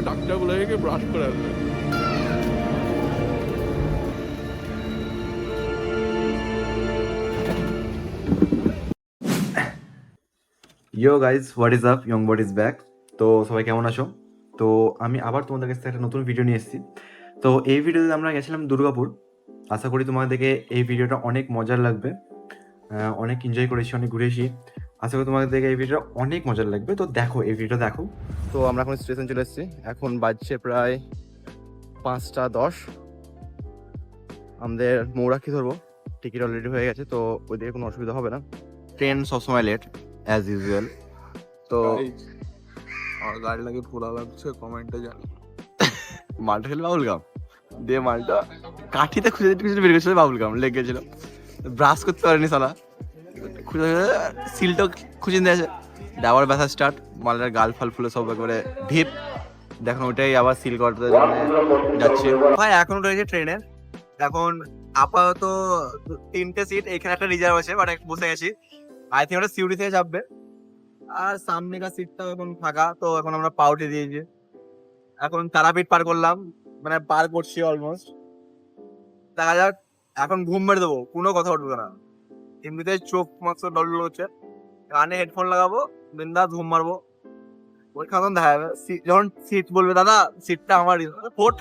আবার ডাক্তার বলে ব্রাশ করে আসবে yo guys what is up young bot is back তো সবাই কেমন আছো? তো আমি আবার তোমাদের কাছে একটা নতুন ভিডিও নিয়ে এসেছি। তো এই ভিডিওতে আমরা গেছিলাম দুর্গাপুর। আশা করি তোমাদেরকে এই ভিডিওটা অনেক মজার লাগবে। অনেক এনজয় করেছি, অনেক ঘুরেছি। আশা করি তোমাদের দেখে এই ভিডিওটা অনেক মজার লাগবে। তো দেখো এই ভিডিওটা দেখো। তো আমরা এখন স্টেশন চলে এসেছি। এখন বাজছে প্রায় পাঁচটা দশ। আমাদের মৌরাক্ষী ধরবো। টিকিট অলরেডি হয়ে গেছে তো ওইদিকে কোনো অসুবিধা হবে না। ট্রেন সবসময় লেট অ্যাজ ইউজুয়াল তো আমার গাড়ি লাগে ফোলা লাগছে কমেন্টে জানি। মালটা ছিল বাবুল গাম দিয়ে মালটা। কাঠিতে খুঁজে দিতে খুঁজে বের গেছিল বাবুল গাম লেগে গেছিল। ব্রাশ করতে পারেনি সালা সিলটা খুঁজে দিয়েছে ডাবার ব্যথা স্টার্ট মালটার গাল ফাল ফুলে সব একেবারে ঢিপ। দেখুন ওটাই আবার সিল করতে যাচ্ছে। ভাই, এখন রয়েছে ট্রেনে এখন আপাতত তিনটে সিট এখানে একটা রিজার্ভ আছে বাট বসে গেছি আই থিঙ্ক ওটা সিউড়ি থেকে চাপবে। আর সামনেকার সিটটা এখন ফাঁকা, তো এখন আমরা পাউটি দিয়েছি। এখন তারাপীঠ পার করলাম মানে পার করছি অলমোস্ট দেখা যাক, এখন ঘুম মেরে দেবো, কোনো কথা উঠবে না। এমনিতে চোখ মাত্র ডল হচ্ছে। কানে হেডফোন লাগাবো, বিন্দা ঘুম মারবো। ওই খাতন দেখা যাবে। যখন সিট বলবে, দাদা সিটটা আমারই ফোট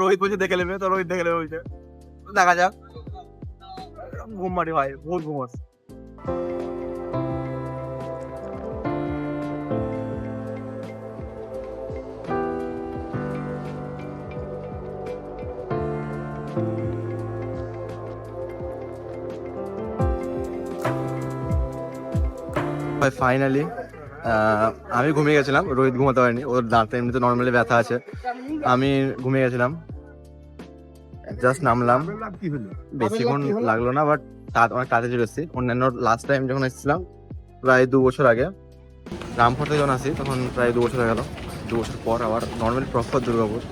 রোহিত বলছে, দেখে নেবে। তো রোহিত দেখে নেবে বলছে দেখা যাক। ঘুম মারি ভাই, বহুত ঘুম আসছে ফাইনালি আমি ঘুমিয়ে গেছিলাম, রোহিত ঘুমাতে পারিনি, ওর দাঁতে এমনিতে নর্মালি ব্যথা আছে, আমি ঘুমিয়ে গেছিলাম জাস্ট নামলাম বেশিক্ষণ লাগল না বাট অনেক তাড়াতাড়ি এসেছি অন্যান্য লাস্ট টাইম যখন এসেছিলাম, প্রায় দু বছর আগে রামপুর থেকে যখন আসি তখন প্রায় দু বছর হয়ে গেল, দু বছর পর আবার নর্মালি প্রপার দুর্গাপুর।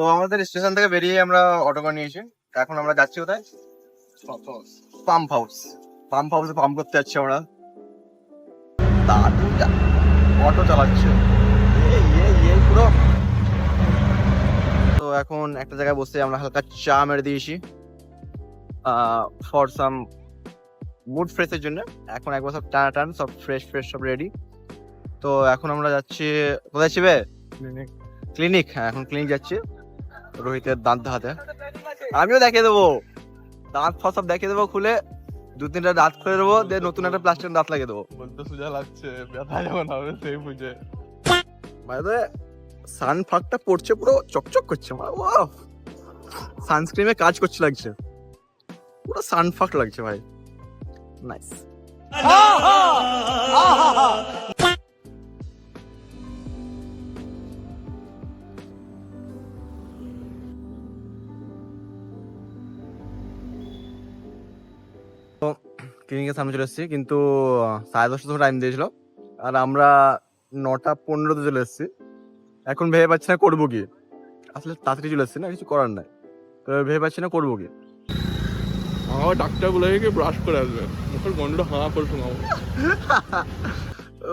তো আমাদের স্টেশন থেকে বেরিয়ে আমরা অটো করে নিয়েছি। এখন আমরা যাচ্ছি কোথায়? পাম্প হাউস পাম্প হাউসে পাম্প করতে যাচ্ছি আমরা। দাদু অটো চালাচ্ছে। পুরো। তো এখন একটা জায়গায় বসে আমরা হালকা চা মেরে দিয়েছি। ফর সাম মুড ফ্রেশের জন্য। এখন একবার সব টানা টান সব ফ্রেশ ফ্রেশ সব রেডি তো এখন আমরা যাচ্ছি কোথায় ছিবে ক্লিনিক হ্যাঁ এখন ক্লিনিক যাচ্ছি। রোহিতের দাঁত দেখাতে আমিও দেখিয়ে দেবো। দাঁত ফাঁত সব দেখিয়ে দেবো খুলে। দু তিনটা দাঁত খুলে দেবো দিয়ে নতুন একটা প্লাস্টিকের দাঁত লাগিয়ে দেবো। বলতে সোজা লাগছে ব্যথা যখন হবে সেই বুঝে। মানে সান ফাঁকটা পড়ছে পুরো চকচক করছে মানে ওয়াও সানস্ক্রিমে কাজ করছে লাগছে। পুরো সান ফাঁক লাগছে ভাই। নাইস ক্লিনিকের সামনে চলে এসেছি কিন্তু সাড়ে দশটা টাইম দিয়েছিল। আর আমরা নটা পনেরোতে চলে এসেছি। এখন ভেবে পাচ্ছি না করব কি। আসলে তাড়াতাড়ি চলে এসেছি না কিছু করার নাই। তো ভেবে পাচ্ছি না করব কি। আমার ডাক্তার বলে রেখে ব্রাশ করে আসবে। মুখের গন্ধটা হাঁ করে শোনাবো।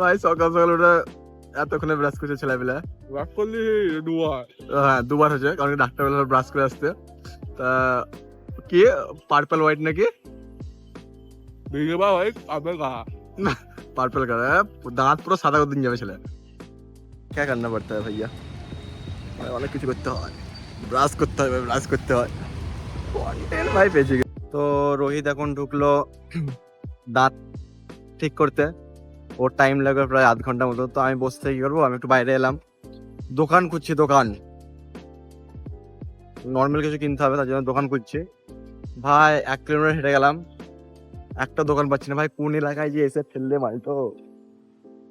ভাই সকাল সকাল ওটা এতক্ষণে ব্রাশ করছে ছেলেবেলা ব্রাশ করলি দুবার। হ্যাঁ দুবার হয়েছে কারণ কি ডাক্তার বেলা ব্রাশ করে আসতে। তা কি? পার্পল হোয়াইট নাকি? ভেঙে বা ভাই আপনার গা পার্পল কালার দাঁত পুরো সাদা করে দিন যাবে ছেলে কে কান্না পড়তে হয় ভাইয়া ভাই, অনেক কিছু করতে হয় ব্রাশ করতে হয় ব্রাশ করতে হয় ভাই পেয়েছি তো রোহিত এখন ঢুকলো দাঁত ঠিক করতে ওর টাইম লাগবে প্রায় আধ ঘণ্টা মতো তো আমি বসে থেকে কি করব আমি একটু বাইরে এলাম দোকান খুঁজছি দোকান নর্মাল কিছু কিনতে হবে তার জন্য দোকান খুঁজছি ভাই এক কিলোমিটার হেঁটে গেলাম একটা দোকান পাচ্ছি না। ভাই, কোন এলাকায় যে এসে ফেললে মাল তো?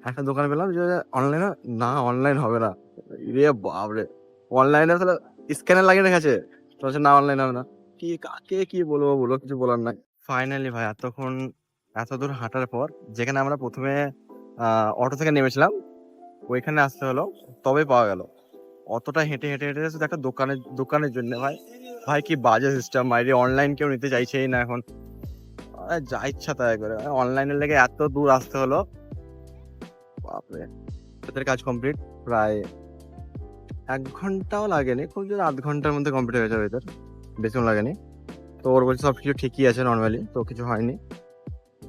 একটা দোকান পেলাম, যে অনলাইনে না অনলাইন হবে না। রে বাপরে। অনলাইনে তাহলে স্ক্যানার লাগিয়ে রেখেছে। তো না অনলাইন হবে না। কি, কাকে কি বলব বলো, কিছু বলার নাই। ফাইনালি ভাই, এতক্ষণ, এত দূর হাঁটার পর, যেখানে আমরা প্রথমে অটো থেকে নেমেছিলাম, ওইখানে আসতে হলো তবে পাওয়া গেল। অতটা হেঁটে হেঁটে হেঁটে শুধু একটা দোকানের দোকানের জন্য ভাই। ভাই, কি বাজে সিস্টেম বাইরে অনলাইন কেউ নিতে চাইছেই না এখন। যা ইচ্ছা তাই করে। অনলাইনের লেগে এত দূর আসতে হলো। বাপরে। এদের কাজ কমপ্লিট প্রায় এক ঘন্টাও লাগেনি। খুব জোর আধ ঘণ্টার মধ্যে কমপ্লিট হয়ে যাবে এদের। বেশিও লাগেনি। তো ওর বলছে সব কিছু ঠিকই আছে নর্মালি তো কিছু হয়নি।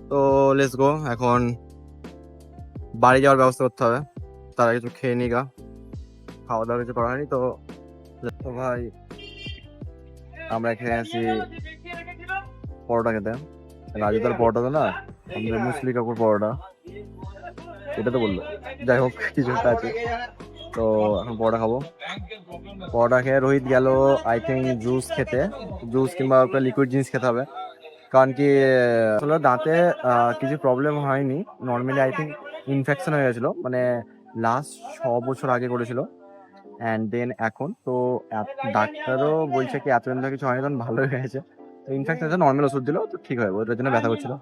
তো লেটস গো এখন বাড়ি যাওয়ার ব্যবস্থা করতে হবে। তারা কিছু খেয়ে নি গা। খাওয়া দাওয়া কিছু করা হয়নি, তো ভাই, আমরা এখানে আসি। পরোটা খেতে। রাজুদার পরোটা তো না? আমাদের মুসলি কাকুর পরোটা। এটা তো বলল। যাই হোক কিছু একটা আছে। তো এখন পরোটা খাব। পরোটা খেয়ে রোহিত গেল আই থিঙ্ক জুস খেতে। জুস কিংবা একটা লিকুইড জিনিস খেতে হবে। কারণ কি আসলে দাঁতে কিছু প্রবলেম হয়নি। নর্মালি আই থিঙ্ক ইনফেকশন হয়ে গেছিল। মানে লাস্ট ছ বছর আগে করেছিল। অ্যান্ড দেন এখন তো ডাক্তারও বলছে কি এতদিন ধরে কিছু হয়নি তখন ভালো হয়ে গেছে। তো ইনফেকশন নর্মাল ওষুধ দিলো, তো ঠিক হয়ে ওটার জন্য ব্যথা করছিল।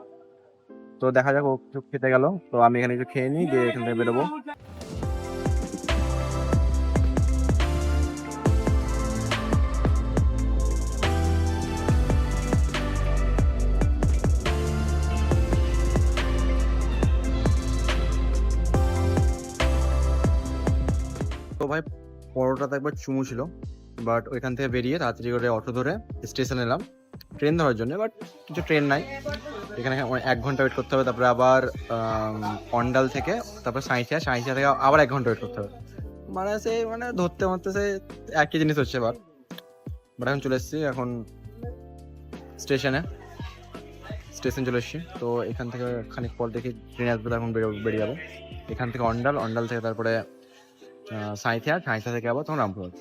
তো দেখা যাক ও কিছু খেতে গেল। তো আমি এখানে কিছু খেয়ে নিই, দিয়ে এখান থেকে বেরোবো। তো ভাই পরোটাতে একবার চুমু ছিল বাট ওইখান থেকে বেরিয়ে তাড়াতাড়ি করে অটো ধরে স্টেশন এলাম। ট্রেন ধরার জন্য বাট কিছু ট্রেন নাই। এখানে এক ঘণ্টা ওয়েট করতে হবে, তারপরে আবার অন্ডাল থেকে, তারপর সাঁইথিয়া সাঁইথিয়া থেকে আবার এক ঘণ্টা ওয়েট করতে হবে। মানে সেই মানে ধরতে মারতে সে একই জিনিস হচ্ছে এবার বাট এখন চলে এসেছি, এখন স্টেশনে। স্টেশন চলে এসেছি, তো এখান থেকে খানিক পর দেখি ট্রেন আসবে, তখন বেরো- বেরিয়ে যাব। এখান থেকে অন্ডাল অন্ডাল থেকে তারপরে সাঁইথিয়া সাঁইথিয়া থেকে আবার তখন রামপুরহাট।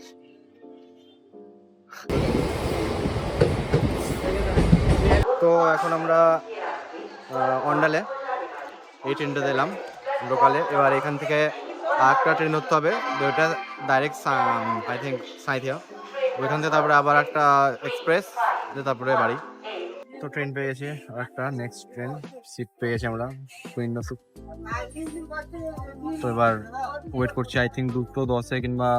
তো এখন আমরা অন্ডালে এই ট্রেনটা এলাম লোকালে এবার এখান থেকে আরেকটা ট্রেন ধরতে হবে ওইটা ডাইরেক্ট আই থিঙ্ক সাঁইথিয়া। ওইখান থেকে তারপরে আবার একটা এক্সপ্রেস তারপরে বাড়ি। তো ট্রেন পেয়ে গেছি, আর একটা নেক্সট ট্রেন সিট পেয়ে গেছি আমরা উইন্ডো সিট তো এবার ওয়েট করছি আই থিঙ্ক দুটো দশে কিংবা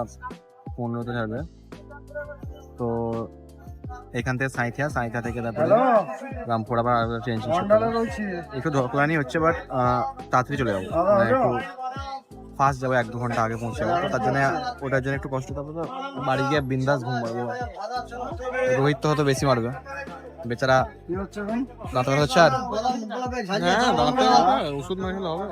পনেরোতে যাবে তো এখান থেকে সাঁইথিয়া সাঁইথিয়া থেকে তারপরে রামপুর আবার হবে। একটু ধকলানি হচ্ছে বাট তাড়াতাড়ি চলে যাব। মানে একটু ফার্স্ট যাব এক দু ঘণ্টা আগে পৌঁছে যাব তার জন্য ওটার জন্য একটু কষ্ট হবে তো বাড়ি গিয়ে বিন্দাস ঘুম পারব রোহিত তো হয়তো বেশি মারবে। বেচারা দাঁত ব্যথা হচ্ছে আর? হ্যাঁ দাঁতে ওষুধ না খেলে হবে।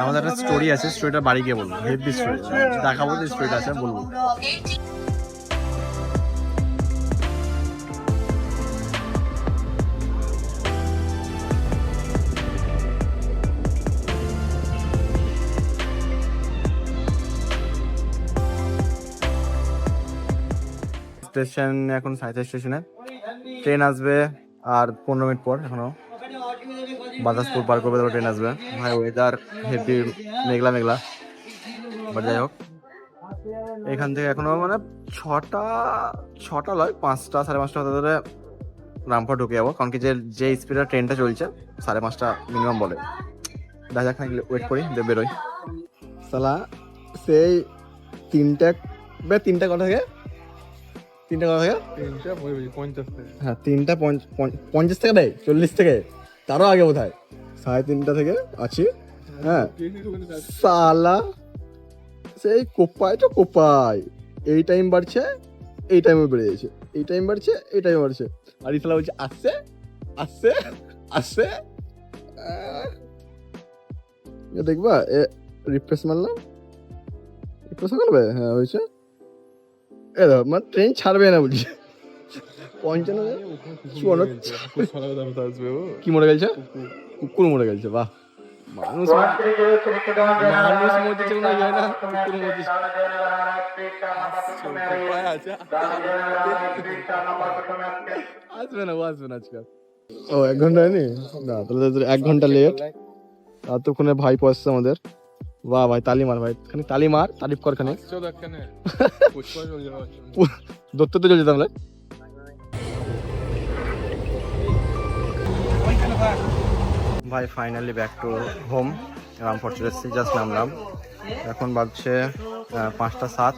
আমাদের একটা স্টোরি আছে স্টোরিটা বাড়ি গিয়ে বলব। হেভি স্টোরি দেখাবো যে স্টোরিটা আছে বলব। স্টেশন, এখন সাঁইথিয়া স্টেশনে। ট্রেন আসবে আর পনেরো মিনিট পর এখনও। বাতাসপুর পার করবে ট্রেন আসবে। ভাই ওয়েদার হেভি মেঘলা মেঘলা। বাট যাই হোক। এখান থেকে এখনও মানে ছটা ছটা লয় পাঁচটা, সাড়ে পাঁচটা হতে ধরে রামপুর ঢুকে যাব। কারণ কি যে যে স্পিডে ট্রেনটা চলছে, সাড়ে পাঁচটা মিনিমাম বলে। দেখা যাক ওয়েট করি দিয়ে বেরোই। সালা, সেই তিনটা তিনটা কথা থেকে তিনটা থেকে পঞ্চাশ থেকে। হ্যাঁ তিনটা পঞ্চ- পঞ্চ- পঞ্চাশ টাকা দেয় চল্লিশ থেকে। তারও আগে বোধ হয় সাড়ে তিনটা থেকে আছি। হ্যাঁ। সালা সেই কোপায় তো কোপায়। এই টাইম বাড়ছে এই টাইমে বেড়ে যাচ্ছে। এই টাইম বাড়ছে এই টাইম বাড়ছে। আর ইসলা বলছে আসছে আসছে আসছে। দেখবা রিফ্রেশ মারলাম। রিফ্রেশ করবে হ্যাঁ হয়েছে। এ দেখো মানে ট্রেন ছাড়বে না বলছি। পঞ্চান্ন চুয়ান্ন? কি মরে গেছে? কুকুর। মরে গেছে বাহ। মানুষ মানুষ মরছে না যায় না কুকুর মরছে আসবে না ও আসবে না আজকে। ও এক ঘণ্টা হয়নি? না তাহলে তো এক ঘণ্টা লেট এতক্ষণে ভাই পয়সা আমাদের। বাহ ভাই তালি মার ভাই। খানি তালি মার তালিফ কর খানি আসছো দেখখানে পুষ্পা চলে দত্ততে চলে যেতাম ভাই। Finally back to home Rampur চলে এসেছি জাস্ট নামলাম। এখন বাজছে পাঁচটা সাত।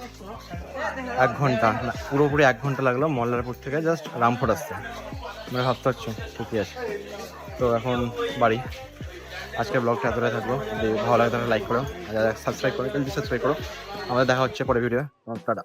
এক ঘণ্টা না পুরোপুরি এক ঘণ্টা লাগল মল্লারপুর থেকে জাস্ট রামপুর আসতে। মানে ভাবতে পারছ ঠিকই আছে। তো এখন বাড়ি। আজকের ব্লগটা এতটাই থাকল। যদি ভালো লাগে তাহলে লাইক করো সাবস্ক্রাইব করো সাবস্ক্রাইব করো। আমাদের দেখা হচ্ছে পরে ভিডিও টাটা